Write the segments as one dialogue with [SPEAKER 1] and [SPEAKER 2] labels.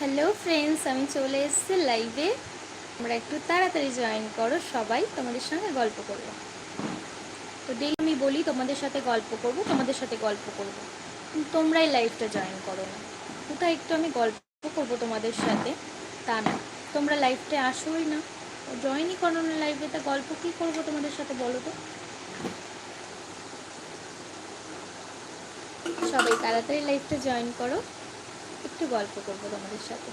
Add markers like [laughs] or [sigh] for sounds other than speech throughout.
[SPEAKER 1] Hello friends আমি চলে এসেছি লাইভে তোমরা একটু তাড়াতাড়ি জয়েন করো সবাই, তোমাদের সঙ্গে গল্প করব। তো ডেলি আমি বলি, তোমাদের সাথে গল্প করব, তোমাদের সাথে গল্প করব। তোমরাই লাইভটা জয়েন করো না। কোথায় একটু আমি গল্প করব তোমাদের সাথে? তা না, তোমরা লাইভটা আসোই না। জয়েনই করো না লাইভে তা গল্প কী করব তোমাদের সাথে বলো তো? সবাই তাড়াতাড়ি লাইভটা জয়েন করো। একটু গল্প করব তোমাদের সাথে।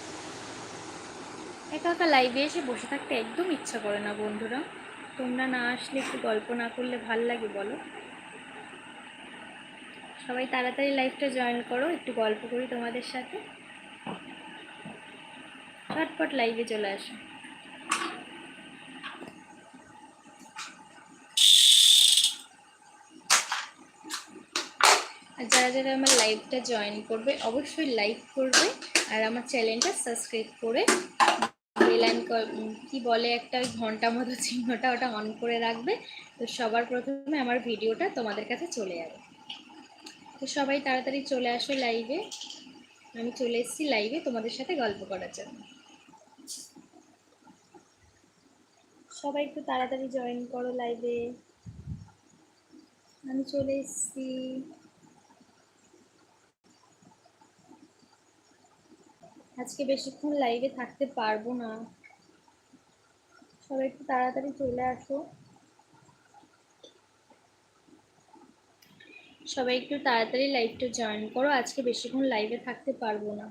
[SPEAKER 1] একা একা লাইভে এসে বসে থাকতে একদম ইচ্ছা করে না বন্ধুরা। তোমরা না আসলে একটু গল্প না করলে ভালো লাগে বলো? সবাই তাড়াতাড়ি লাইভটা জয়েন করো, একটু গল্প করি তোমাদের সাথে। ঝটপট লাইভে চলে আসো আর যারা যারা আমার লাইভটা জয়েন করবে, অবশ্যই লাইক করবে আর আমার চ্যানেলটা সাবস্ক্রাইব করে বেলাইন কি বলে একটা ওই ঘণ্টা মতো চিহ্নটা ওটা অন করে রাখবে। তো সবার প্রথমে আমার ভিডিওটা তোমাদের কাছে চলে যাবে। তো সবাই তাড়াতাড়ি চলে আসো লাইভে আমি চলে এসেছি লাইভে তোমাদের সাথে গল্প করার জন্য। সবাই একটু তাড়াতাড়ি জয়েন করো লাইভে আমি চলে এসেছি। আজকে বেশিক্ষণ লাইভে থাকতে পারব না। সবাই একটু তাড়াতাড়ি চলে আসো। সবাই একটু তাড়াতাড়ি লাইভটা জয়েন করো, আজকে বেশিক্ষণ লাইভে থাকতে পারব না।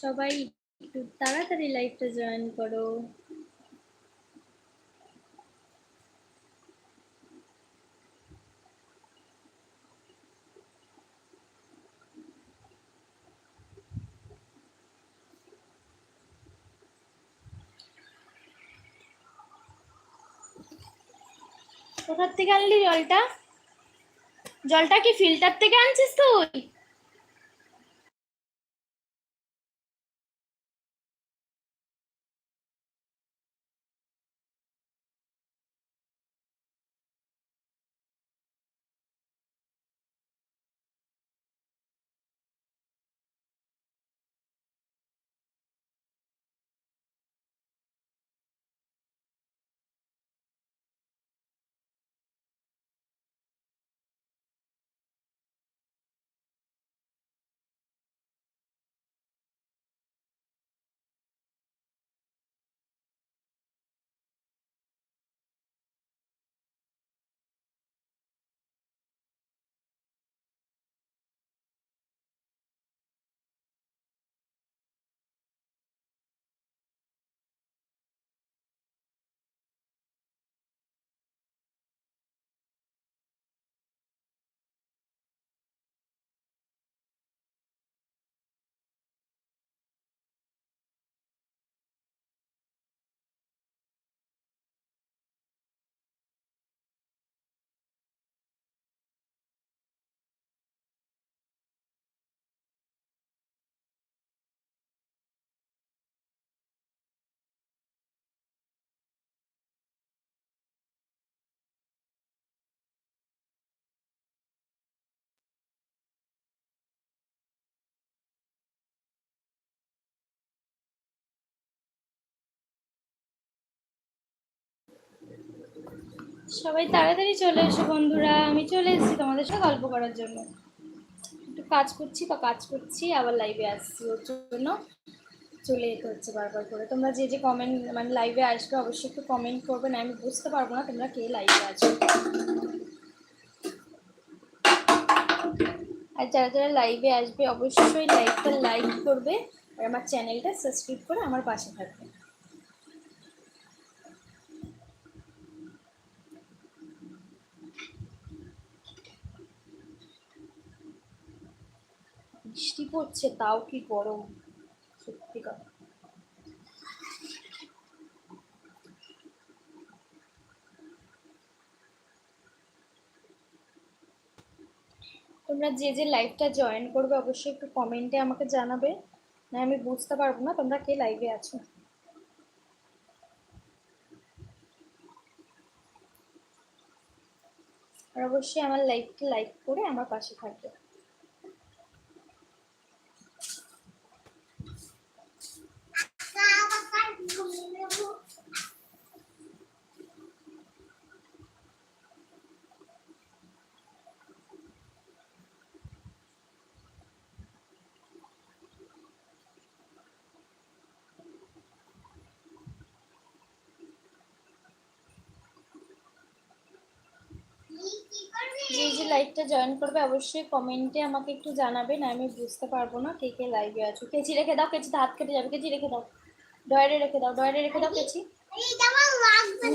[SPEAKER 1] সবাই একটু তাড়াতাড়ি লাইভটা জয়েন করো। কোথার থেকে আনলি জলটা? জলটা কি ফিল্টার থেকে আনছিস তুই? সবাই তাড়াতাড়ি চলে এসো বন্ধুরা, আমি চলে এসেছি তোমাদের সাথে গল্প করার জন্য। একটু কাজ করছি বা কাজ করছি, আবার লাইভে আসছি ওর জন্য। চলে যেতে হচ্ছে বারবার করে। তোমরা যে যে কমেন্ট মানে লাইভে আসবে অবশ্যই একটু কমেন্ট করবে, না আমি বুঝতে পারব না তোমরা কে লাইভে আসবে আর যারা যারা লাইভে আসবে, অবশ্যই লাইভটা লাইক করবে, আর আমার চ্যানেলটা সাবস্ক্রাইব করে আমার পাশে থাকবে। বৃষ্টি পড়ছে, তাও কি গরম? সত্যিকার তোমরা যে যে লাইভটা জয়েন করবে, অবশ্যই একটু কমেন্টে আমাকে জানাবে। না, আমি বুঝতে পারব না তোমরা কে লাইভে আছো। আর অবশ্যই আমার লাইভকে লাইক করে আমার পাশে থাকবে। লাইভটা জয়েন করবে, অবশ্যই কমেন্টে আমাকে একটু জানাবেন, আমি বুঝতে পারব না কে কে লাইভে আছো। কেচি রেখে দাও কেচিতে হাত কেটে যাবে, কেচি রেখে দাও। ডয়ারে রেখে দাও ডয়ারে রেখে দাও, কেচি।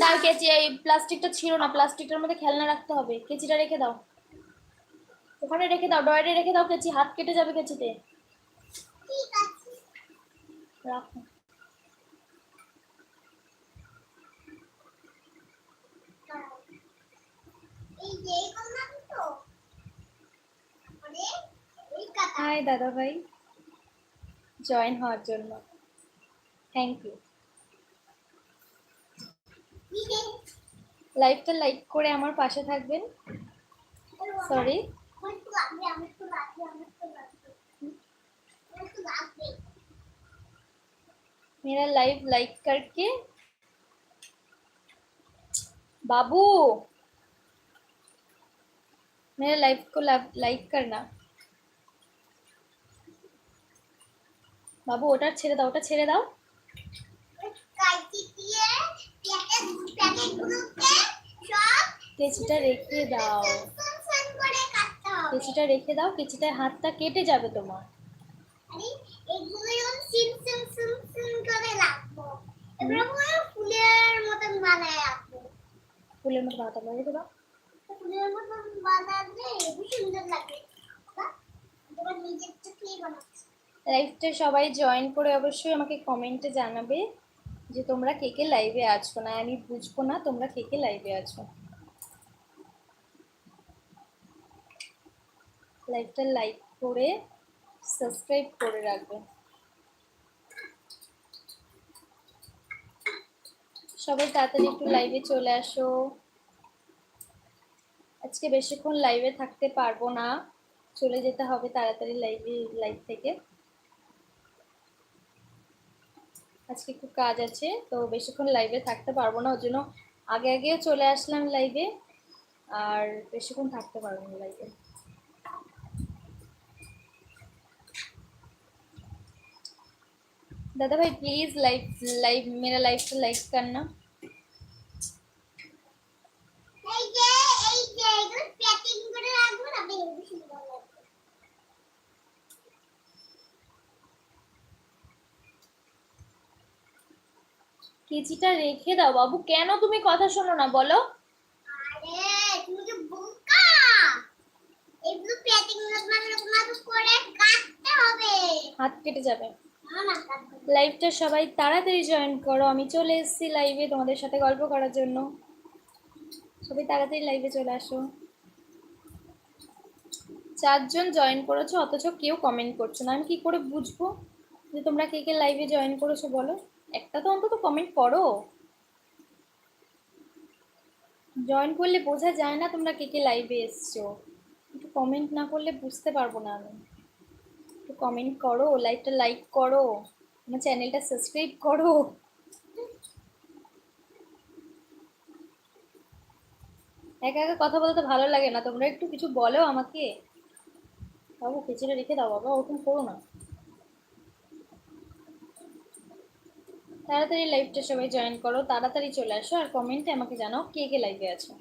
[SPEAKER 1] না, কেচি, এই প্লাস্টিকটা ছিল না, প্লাস্টিকটার মধ্যে খেলনা রাখতে হবে। কেচিটা রেখে দাও। ওখানে রেখে দাও ডয়ারে রেখে দাও, কেচি, হাত কেটে যাবে কেচিতে। রাখো।
[SPEAKER 2] এই যে এই করলাম তো তারপরে এই কাটা
[SPEAKER 1] হাই দাদা ভাই জয়েন হওয়ার জন্য থ্যাংক ইউ
[SPEAKER 2] এই যে
[SPEAKER 1] লাইভটা লাইক করে আমার পাশে থাকবেন সরি
[SPEAKER 2] আমার একটু লাগবে আমার একটু লাগবে আমার একটু লাগবে আমার একটু লাগবে
[SPEAKER 1] मेरा लाइव लाइक करके बाबू मेरे लाइव को लाइक करना বাবু ওটা ছেড়ে দাও ওটা ছেড়ে দাও
[SPEAKER 2] কাইটি দিয়ে প্যাকেট প্যাকেটগুলোকে সব
[SPEAKER 1] কেচিটা রেখে দাও
[SPEAKER 2] সান করে কাটতে হবে
[SPEAKER 1] কেচিটা রেখে দাও কেচিটায় হাতটা কেটে যাবে তোমার
[SPEAKER 2] আরে এগুলো যখন সিম সিম সিম সিম করে রাখবো এগুলো পুরো ফুলের মতন বানায় রাখবো
[SPEAKER 1] ফুলের মতো বাতা রেখে দাও
[SPEAKER 2] ফুলের
[SPEAKER 1] লাইভটা সবাই জয়েন করে অবশ্যই আমাকে কমেন্টে জানাবে যে তোমরা কে কে লাইভে আছো না? আমি বুঝব না তোমরা কে কে লাইভে আছো। লাইভটা লাইক করে সাবস্ক্রাইব করে রাখবে। সবাই তাড়াতাড়ি একটু লাইভে চলে আসো। আজকে বেশিক্ষণ লাইভে থাকতে পারবো না চলে যেতে হবে তাড়াতাড়ি লাইভে লাইভ থেকে আজকে একটু কাজ আছে তো বেশিক্ষণ লাইভে থাকতে পারবো না ওর জন্য আগে আগে চলে আসলাম লাইভে আর বেশিক্ষণ থাকতে পারবো না লাইভে दादा भाई प्लीज लाइव लाइव मेरा लाइव को लाइक करना কেজিটা রেখে দাও বাবু। কেন তুমি কথা শোনো না বলো।
[SPEAKER 2] আরে তুমি তো বোকা! এগুলো প্যাকিং করে কাটতে হবে।
[SPEAKER 1] হাত কেটে যাবে। লাইভটা সবাই তাড়াতাড়ি জয়েন করো। আমি চলে এসেছি লাইভে তোমাদের সাথে গল্প করার জন্য। সবাই তাড়াতাড়ি লাইভে চলে আসো। চারজন জয়েন করেছ, অথচ কেউ কমেন্ট করছ না। আমি কি করে বুঝব যে তোমরা কে কে লাইভে জয়েন করেছ বলো? একটা তো অন্তত কমেন্ট করো। জয়েন করলে বোঝা যায় না তোমরা কে কে লাইভে এসছো। একটু কমেন্ট না করলে বুঝতে পারব না আমি। একটু কমেন্ট করো লাইভটা লাইক করো। আমার চ্যানেলটা সাবস্ক্রাইব করো। একা একা কথা বলতে ভালো লাগে না। তোমরা একটু কিছু বলো আমাকে। বাবু, পেছনে রেখে দাও বাবা, ওরকম করো না। তাড়াতাড়ি লাইভটা সবাই জয়েন করো, তাড়াতাড়ি চলে আসো, আর কমেন্টে আমাকে জানাও কে কে লাইভে আছো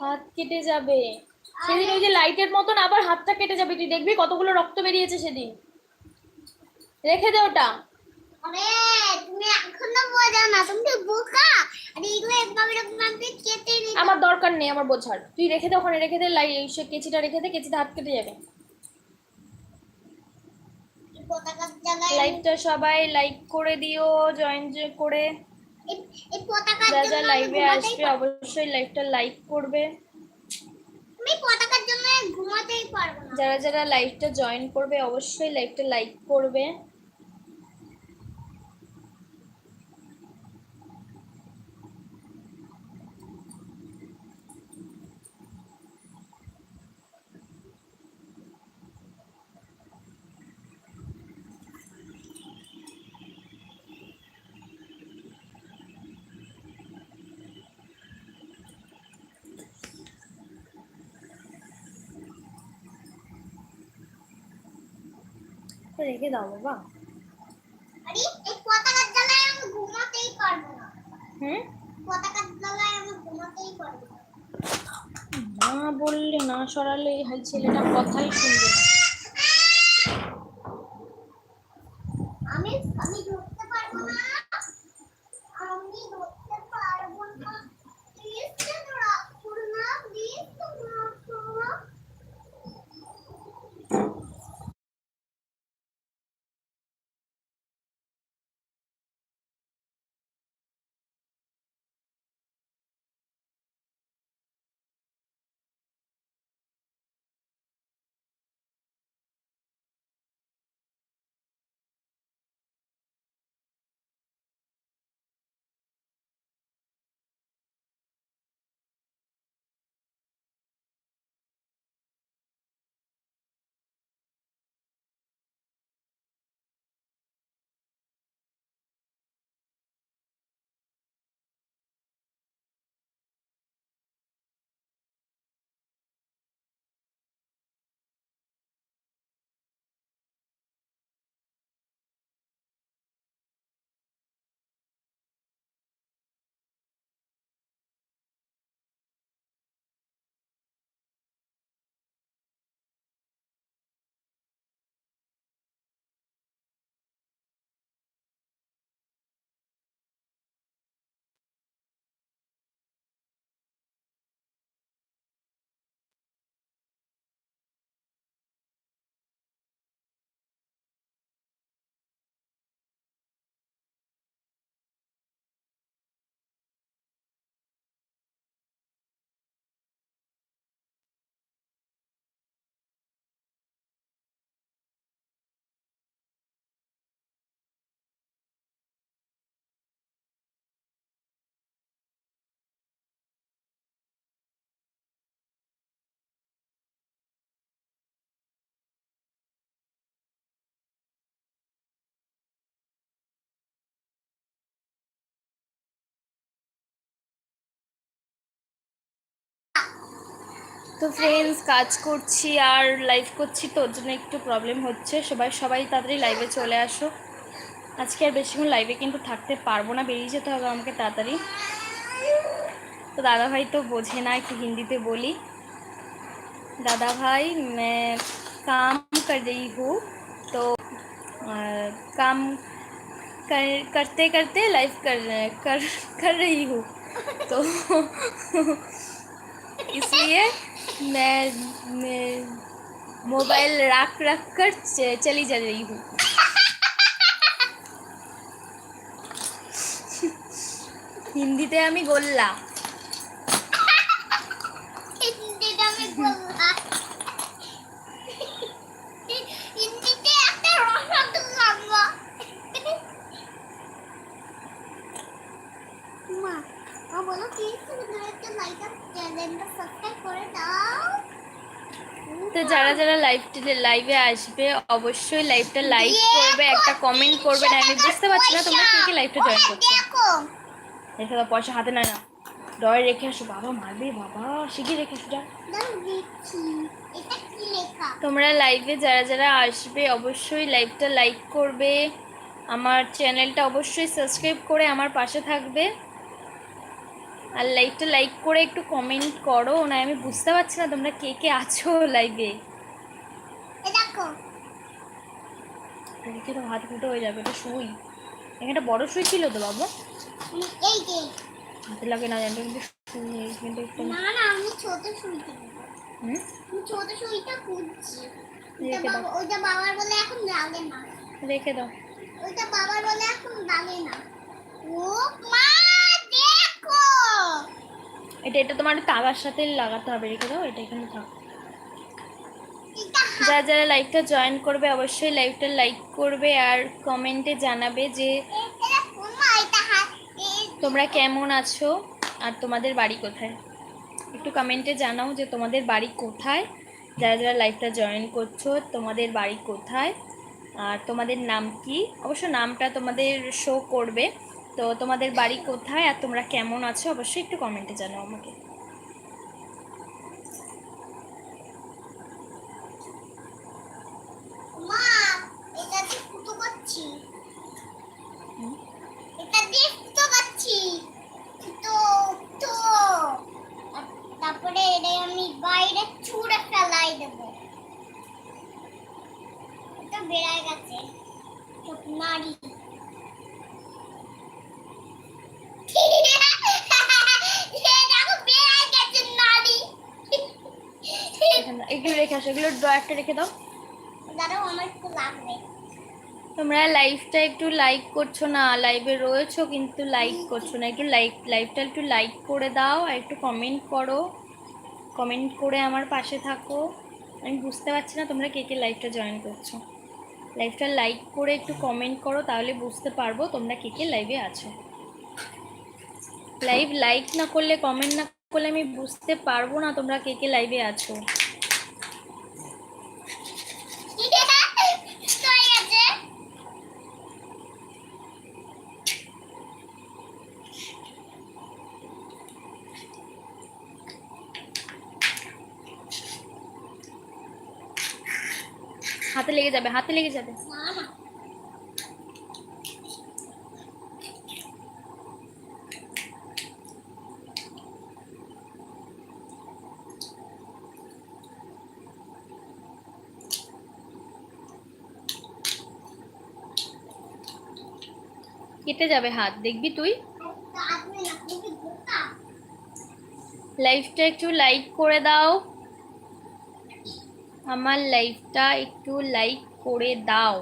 [SPEAKER 1] হাত কেটে যাবে। সেদিন ওই যে লাইটের মতন আবার হাতটা কেটে যাবে। তুই দেখবি কতগুলো রক্ত বেরিয়েছে সেদিন। রেখে দে ওটা।
[SPEAKER 2] আরে তুমি এখনও বোঝো না। তুমি তো বোকা। আরে এগুলো একভাবে কেটে
[SPEAKER 1] আমার দরকার নেই আমার বোঝার। তুই রেখে দে ওখানে রেখে দে লাই সে কেচিটা রেখে দে কেচিতে হাত কেটে যাবে। লাইভটা সবাই লাইক করে দিও জয়েন করে।
[SPEAKER 2] এই- এই
[SPEAKER 1] যা যা লাইভে আসবে অবশ্যই লাইভটা লাইক করবে।
[SPEAKER 2] আমি পতাকার জন্য ঘুমাতেই পারব না।
[SPEAKER 1] যারা যারা লাইভটা জয়েন করবে, অবশ্যই লাইভটা লাইক করবে। রেখে দাও বাবা।
[SPEAKER 2] আরে এই পতাকার জ্বালায় আমি ঘুমাতেই পারব না।
[SPEAKER 1] হুম?
[SPEAKER 2] পতাকার জ্বালায় আমি ঘুমাতেই পারব না
[SPEAKER 1] বললে না সরালে এই ছেলেটা কথাই শুনবে না। তো ফ্রেন্ডস কাজ করছি আর লাইভ করছি তো ওর জন্য একটু প্রবলেম হচ্ছে সবাই সবাই তাড়াতাড়ি লাইভে চলে আসো আজকে আর বেশিক্ষণ লাইভে কিন্তু থাকতে পারবো না বেরিয়ে যেতে হবে আমাকে তাড়াতাড়ি তো দাদা ভাই তো বোঝে না একটু হিন্দিতে বলি दादा भाई मैं काम कर रही हूँ तो अ, काम कर करते करते लाइव कर कर कर रही हूँ तो [laughs] इसलिए [laughs] मैं मैं मोबाइल रख रख कर च- चली जा रही हूँ হিন্দিতে আমি গোল্লা যারা লাইভ আসবে, অবশ্যই লাইভটা লাইক করবে, একটা কমেন্ট করবে না আমি বুঝতে পারছি না তোমরা কে কে লাইভটা জয়েন করছ। রেখে দাও পয়সা হাতে না না ডয় রেখে আসো, বাবা মারবে, বাবা শিখিয়ে রেখে আসো, যা। তোমরা লাইভে যারা যারা আসবে, অবশ্যই লাইভটা লাইক করবে। আমার চ্যানেলটা অবশ্যই সাবস্ক্রাইব করে আমার পাশে থাকবে। আর লাইভটা লাইক করে একটু কমেন্ট করো, না আমি বুঝতে পারছি না তোমরা কে কে আছো লাইভে তো হাত ফুটো হয়ে যাবে এটা সুই। এখানটা বড় সুই ছিল তো বাবা? হাতে লাগে না জানতো কিন্তু সুই একটু
[SPEAKER 2] না না আমি ছোট
[SPEAKER 1] হুম?
[SPEAKER 2] আমি ছোট সুইটা খুঁজছি।
[SPEAKER 1] রেখে দাও।
[SPEAKER 2] ওইটা বাবার বলে এখন লাগে না।
[SPEAKER 1] রেখে দাও।
[SPEAKER 2] ওইটা বাবার বলে এখন লাগে না। ও মা দেখো!
[SPEAKER 1] এটা এটা তোমার তাগার সাথে লাগাতে হবে রেখে দাও এটা এখানে থাক। যারা যারা লাইভটা জয়েন করবে, অবশ্যই লাইভটা লাইক করবে আর কমেন্টে জানাবে যে তোমরা কেমন আছো আর তোমাদের বাড়ি কোথায়? একটু কমেন্টে জানাও যে তোমাদের বাড়ি কোথায়? যারা যারা লাইভটা জয়েন করছ, তোমাদের বাড়ি কোথায়? আর তোমাদের নাম কি? অবশ্য নামটা তোমাদের শো করবে। তো তোমাদের বাড়ি কোথায় আর তোমরা কেমন আছো? অবশ্যই একটু কমেন্টে জানাও আমাকে
[SPEAKER 2] মা এটা নারী দেখো বেড়াই গেছে নারী
[SPEAKER 1] এখানে- এগুলো রেখে আসো এগুলো ড্রয়ারটা রেখে দাও।
[SPEAKER 2] দাঁড়াও আমার একটু লাগবে
[SPEAKER 1] তোমরা লাইভটা একটু লাইক করছ না লাইভে রয়েছো কিন্তু লাইক করছ না। একটু লাইক লাইভটা একটু লাইক করে দাও আর একটু কমেন্ট করো। কমেন্ট করে আমার পাশে থাকো। আমি বুঝতে পারছি না তোমরা কে কে লাইভটা জয়েন করছ। লাইভটা লাইক করে একটু কমেন্ট করো তাহলে বুঝতে পারব তোমরা কে কে লাইভে আছো। লাইভ লাইক না করলে কমেন্ট না করলে আমি বুঝতে পারব না তোমরা কে কে লাইভে আছো
[SPEAKER 2] হয়ে গেছে
[SPEAKER 1] হাতে লেগে যাবে হাতে লেগে যাবে। কেটে যাবে হাত দেখবি তুই?
[SPEAKER 2] বোকা
[SPEAKER 1] লাইভটা একটু লাইক করে দাও। আমার লাইভটা একটু লাইক করে দাও।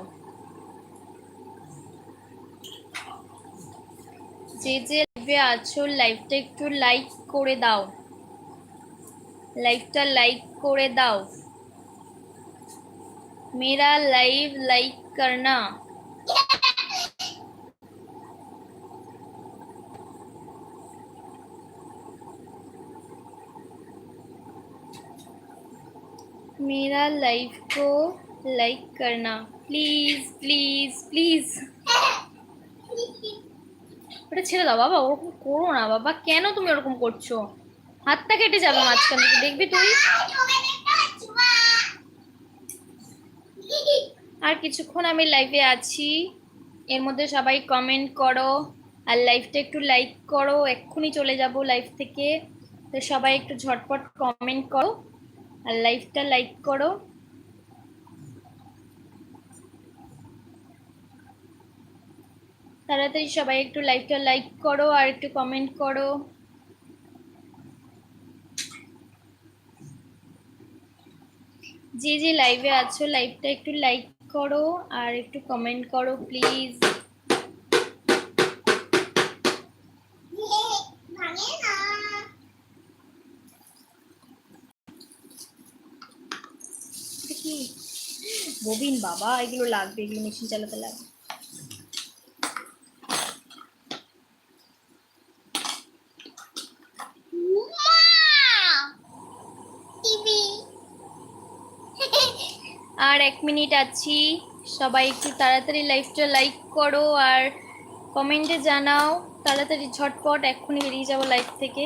[SPEAKER 1] যে যে লাইভে আছো লাইভটা একটু লাইক করে দাও। লাইভটা লাইক করে দাও। মেরা লাইভ লাইক করনা। मेरा लाइव को लाइक करना প্লিজ প্লিজ প্লিজ ওটা ছেড়ে দাও বাবা ওরকম করো না বাবা কেন তুমি ওরকম করছো হাতটা কেটে যাবে মাঝখান থেকে দেখবি তুই আর কিছুক্ষণ আমি লাইভে আছি এর মধ্যে সবাই কমেন্ট করো আর লাইভটা একটু লাইক করো এক্ষুনি চলে যাব লাইভ থেকে তো সবাই একটু ঝটপট কমেন্ট করো আর লাইভটা লাইক করো। তাড়াতাড়ি সবাই একটু লাইভটা লাইক করো আর একটু কমেন্ট করো। যে যে লাইভে আছো, লাইভটা একটু লাইক করো আর একটু কমেন্ট করো, প্লিজ
[SPEAKER 2] ভাঙে না
[SPEAKER 1] কি ববিন বাবা এগুলো লাগবে এগুলো মেশিন চালাতে লাগবে। আর এক মিনিট আছি। সবাই একটু তাড়াতাড়ি লাইভটা লাইক করো আর কমেন্টে জানাও। তাড়াতাড়ি ঝটপট এক্ষুনি বেরিয়ে যাব লাইভ থেকে।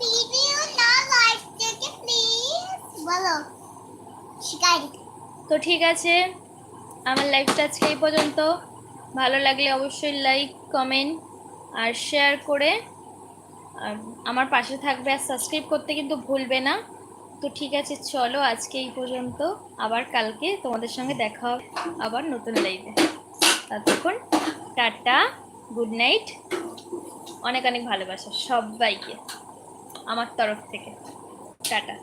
[SPEAKER 2] ভিডিও না লাইক থেকে প্লিজ বলো।
[SPEAKER 1] তো ঠিক আছে, আমার লাইফটা আজকে এই পর্যন্ত। ভালো লাগলে অবশ্যই লাইক কমেন্ট আর শেয়ার করে আমার পাশে থাকবে আর সাবস্ক্রাইব করতে কিন্তু ভুলবে না। তো ঠিক আছে, চলো আজকে এই পর্যন্ত। আবার কালকে তোমাদের সঙ্গে দেখা হবে আবার নতুন লাইভে ততক্ষণ টাটা গুড নাইট অনেক অনেক ভালোবাসা সবাইকে, আমার তরফ থেকে। টাটা।